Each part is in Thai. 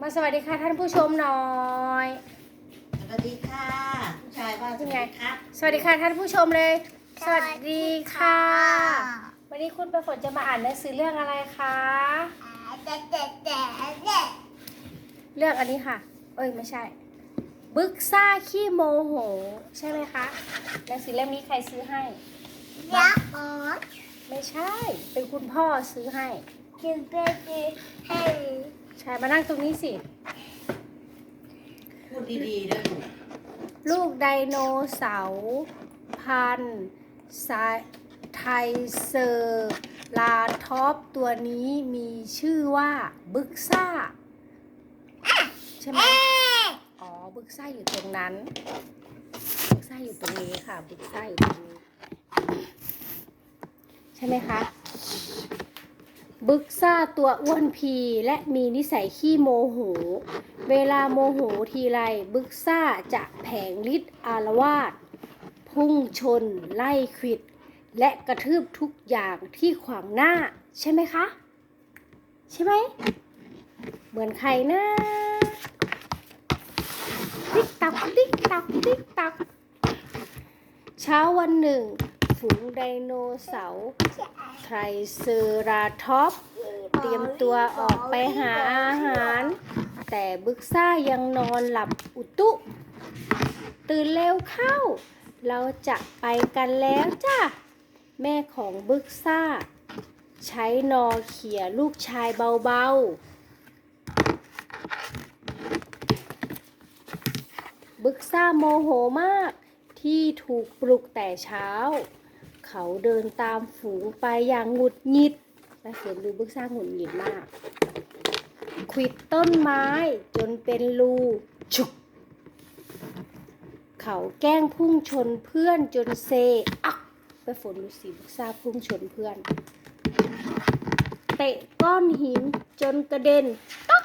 มาสวัสดีค่ะท่านผู้ชมหน่อย สวัสดีค่ะผู้ชายว่าสวัสดีครับสวัสดีค่ะท่านผู้ชมเลยสสวัวัสสดีดีค่ะค่ะ วันนี้คุณประฝนจะมาอ่านหนังสือเรื่องอะไรคะแต่แต่แต่แต่เรื่องอันนี้ค่ะ เอ้ยไม่ใช่ บึกซ่าขี้โมโห ใช่ไหมคะหนังสือเล่มนี้ใครซื้อให้ยักษ์อ๋อไม่ใช่ เป็นคุณพ่อซื้อให้จึงเป็นให้ ใช่มานั่งตรงนี้สิ พูดดีๆด้วยลูกลูกไดโนเสาร์พันธุ์ไซไทเซอร์ลาท็อปตัวนี้มีชื่อว่าบึกซ่า ใช่ไหมเอ๊ะอ๋อ บึกซ่าอยู่ตรงนั้น บึกซ่าอยู่ตรงนี้ค่ะ บึกซ่าอยู่ตรงนี้ ใช่ไหมคะ บึกซ่าตัวอ้วนพีและมีนิสัยขี้โมโห เวลาโมโหทีไรบึกซ่าจะแผงฤทธิ์อารวาสพุ่งชน ไล่ขวิด และกระทืบทุกอย่างที่ขวางหน้า ใช่ไหมคะ ใช่ไหม เหมือนใครนะติ๊กตักติ๊กตักติ๊กตัก เช้าวันหนึ่ง ฝูงไดโนเสาร์ไทรเซอราท็อป เตรียมตัวออกไปหาอาหาร แต่บึกซ่ายังนอนหลับอุตุ ตื่นเร็วเข้า เราจะไปกันแล้วจ้ะแม่ของบึกซ่า ใช้นอเขี่ยลูกชายเบาๆ บึกซ่าโมโหมากที่ถูกปลุกแต่เช้า เขาเดินตามฝูงไปอย่างหงุดหงิดและเห็นดูบึกซ่าหงุดหงิดมากขวิดต้นไม้จนเป็นรูฉุกเขาแกล้งพุ่งชนเพื่อนจนเซอักไปฝนดูสิบึกซ่าพุ่งชนเพื่อน เตะก้อนหินจนกระเด็นต๊อก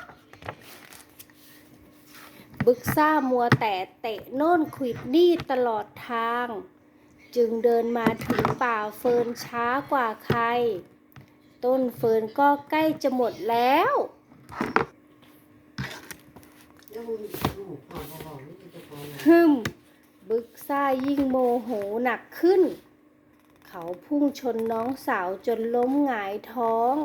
บึกซ่ามัวแต่เตะโน่นขวิดนี่ตลอดทาง จึงเดินมาถึงป่าเฟิร์นช้ากว่าใคร ต้นเฟิร์นก็ใกล้จะหมดแล้วฮึมบึกซ่ายิ่งโมโหหนักขึ้น เขาพุ่งชนน้องสาวจนล้มหงายท้อง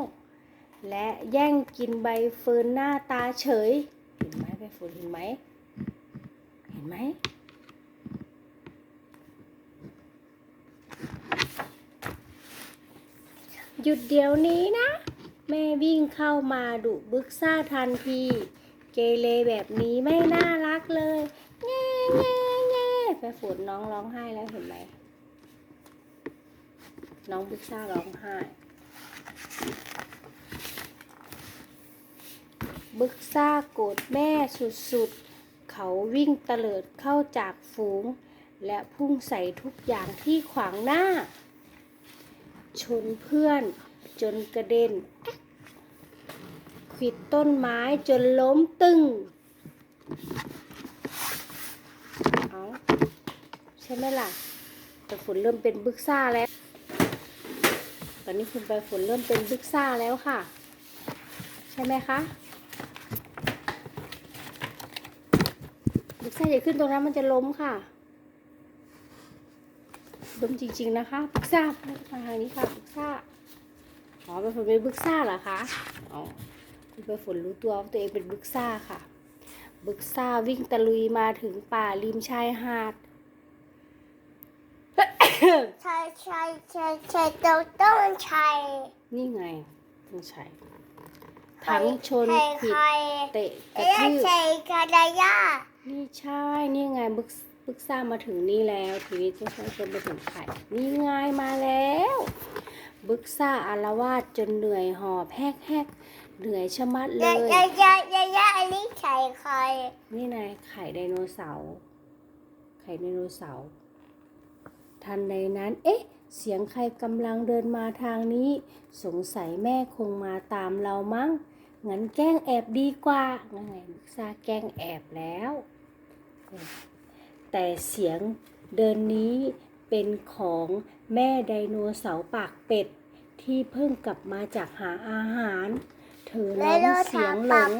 และแย่งกินใบเฟิร์นหน้าตาเฉย เห็นไหมใบเฟิร์นเห็นไหม เห็นไหม หยุดเดี๋ยวนี้นะ แม่วิ่งเข้ามาดุบึกซ่าทันที เกเรแบบนี้ไม่น่ารักเลยแง่แง่แง่ไปฝนน้องร้องไห้แล้วเห็นไหม น้องบึกซ่าร้องไห้ บึกซ่าโกรธแม่สุดๆ เขาวิ่งเตลิดเข้าจากฝูง และพุ่งใส่ทุกอย่างที่ขวางหน้า ชนเพื่อนจนกระเด็นขิดต้นไม้จนล้มตึงเอาใช่ไหมล่ะ แต่ฝนเริ่มเป็นบึกซ่าแล้ว ตอนนี้คุณใบฝนเริ่มเป็นบึกซ่าแล้วค่ะ ใช่ไหมคะบึกซ่าอย่าขึ้นตรงนั้นมันจะล้มค่ะ ล้มจริง ๆ นะคะบึกซ่ามาทางนี้ค่ะบึกซ่าอ๋อเป็นฝนเป็นบึกซ่าเหรอคะอ๋อคุณใบฝนรู้ตัวว่าตัวเองเป็นบึกซ่าค่ะ บึกซ่าวิ่งตะลุยมาถึงป่าริมชายหาดใช่ใช่ใช่ใช่ต้องต้องใช่นี่ไงต้องใช้ทั้งชนใครผิดใครเตะกระเอ๊ะทืบใช่กาดายานี่ใช่ นี่ไงบึก บึกซ่ามาถึงนี่แล้ว ทีนี้จะใช้จนไปถึงไข่นี่ไงมาแล้วบึกซ่าอารวาสจนเหนื่อยหอบแฮกแฮกเหนื่อยชะมัดเลยายายายายาอันนี้ใช่ใครนี่นายไข่ไดโนเสาร์ไข่ไดโนเสาร์ทันใดนั้น เอ๊ะ เสียงใครกำลังเดินมาทางนี้ สงสัยแม่คงมาตามเรามั้งงั้นแกล้งแอบดีกว่านั่นไงลูกซาแกล้งแอบแล้ว แต่เสียงเดินนี้เป็นของแม่ไดโนเสาร์ปากเป็ด ที่เพิ่งกลับมาจากหาอาหาร เธอร้องเสียงหลง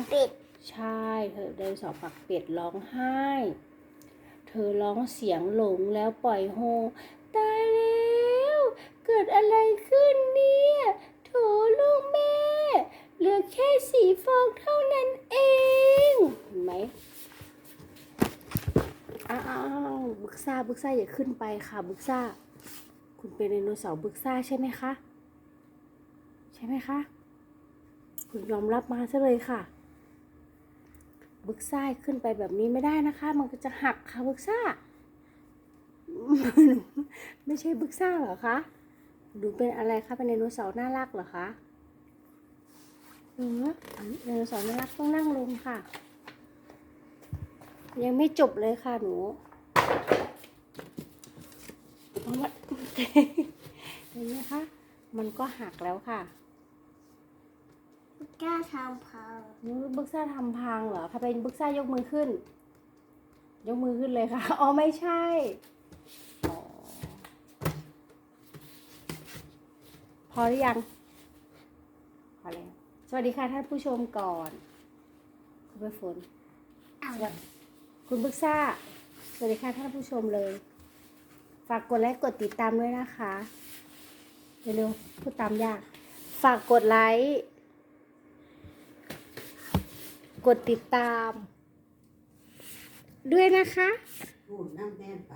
ใช่เธอไดโนเสาร์ปักเป็ดร้องไห้ เธอร้องเสียงหลงแล้วปล่อยโฮตายแล้ว เกิดอะไรขึ้นเนี่ยโถลกแม่ เหลือแค่สีฟองเท่านั้นเอง เห็นไหมอ้าวบึก ซ่าบึกซ่าอย่าขึ้นไปค่ะบึกซ่า คุณเป็นไดโนเสาร์บึกซ่าใช่ไหมคะ ใช่ไหมคะ คุณยอมรับมาซะเลยค่ะ บึกซ่าขึ้นไปแบบนี้ไม่ได้นะคะ มันก็จะหักค่ะบึกซ่า ไม่ใช่บึกซ่าเหรอคะดูเป็นอะไรคะเป็นไดโนเสาร์น่ารักเหรอคะเออไดโนเสาร์น่ารักต้องนั่งลงค่ะ ยังไม่จบเลยค่ะหนู มาเห็นไหมคะ มันก็หักแล้วค่ะกล้าทำพังนี่บึกซ่าทำพังเหรอถ้าเป็นบึกซ่ายกมือขึ้น ยกมือขึ้นเลยค่ะ อ๋อไม่ใช่อ๋อพอหรือยังพอแล้วสวัสดีค่ะท่านผู้ชมก่อน คุณใบฝนอ้าวสวัสดีคุณบึกซ่า สวัสดีค่ะท่านผู้ชมเลย ฝากกดไลค์กดติดตามด้วยนะคะเร็วๆพูดตามยาก ฝากกดไลค์กดติดตาม ด้วยนะคะ พูดน้ำแน่นไป